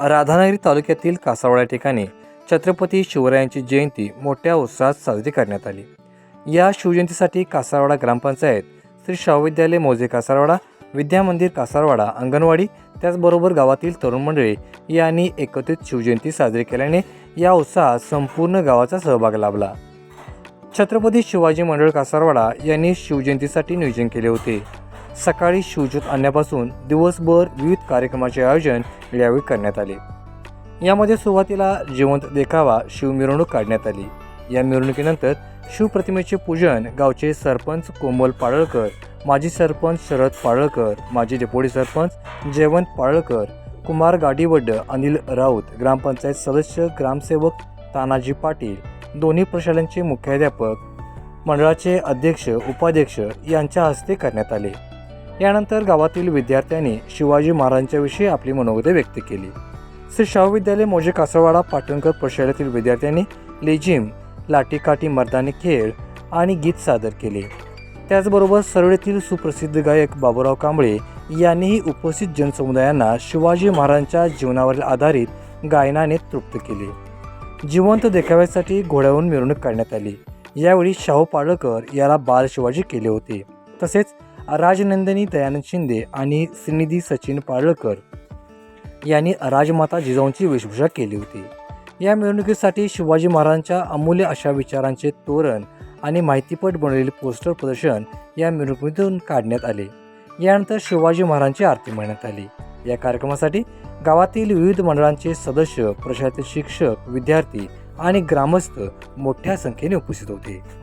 राधानगरी तालुक्यातील कासावळा ठिकाणी छत्रपती शिवरायांची जयंती मोठ्या उत्साहात साजरी करण्यात आली. या शिवजयंतीसाठी कासारवाडा ग्रामपंचायत श्री शाहविद्यालय मोजे कासारवाडा विद्यामंदिर कासारवाडा अंगणवाडी त्याचबरोबर गावातील तरुण मंडळी यांनी एकत्रित शिवजयंती साजरी केल्याने या उत्साहात संपूर्ण गावाचा सहभाग लाभला. छत्रपती शिवाजी मंडळ कासारवाडा यांनी शिवजयंतीसाठी नियोजन केले होते. सकाळी शिवज्योत आणण्यापासून दिवसभर विविध कार्यक्रमाचे आयोजन यावेळी करण्यात आले. यामध्ये सुरुवातीला जिवंत देखावा शिवमिरवणूक काढण्यात आली. या मिरवणुकीनंतर शिवप्रतिमेचे पूजन गावचे सरपंच कोमल पाडळकर माजी सरपंच शरद पाडळकर माजी डेप्युटी सरपंच जयवंत पाडळकर कुमार गाडीवड्ड अनिल राऊत ग्रामपंचायत सदस्य ग्रामसेवक तानाजी पाटील दोन्ही प्रशालांचे मुख्याध्यापक मंडळाचे अध्यक्ष उपाध्यक्ष यांच्या हस्ते करण्यात आले. यानंतर गावातील विद्यार्थ्यांनी शिवाजी महाराजांच्याविषयी आपली मनोगते व्यक्त केली. श्री शाहू विद्यालय मोजे कासवाडा पाटणकर प्रशालेतील विद्यार्थ्यांनी लेझिम लाटीकाठी मर्दानी खेळ आणि गीत सादर केले. त्याचबरोबर सरळेतील सुप्रसिद्ध गायक बाबूराव कांबळे यांनीही उपस्थित जनसमुदायांना शिवाजी महाराजांच्या जीवनावर आधारित गायनाने तृप्त केले. जिवंत देखाव्यासाठी घोड्याहून मिरवणूक काढण्यात आली. यावेळी शाहू पाडळकर याला बाल शिवाजी केले होते. तसेच राजनंदिनी दयानंद शिंदे आणि श्रीनिधी सचिन पाडळकर यांनी राजमाता जिजाऊंची वेशभूषा केली होती. या मिरवणुकीसाठी शिवाजी महाराजांच्या अमूल्य अशा विचारांचे तोरण आणि माहितीपट बनवलेले पोस्टर प्रदर्शन या मिरवणुकीतून काढण्यात आले. यानंतर शिवाजी महाराजांची आरती म्हणण्यात आली. या कार्यक्रमासाठी गावातील विविध मंडळांचे सदस्य प्रशालेतील शिक्षक विद्यार्थी आणि ग्रामस्थ मोठ्या संख्येने उपस्थित होते.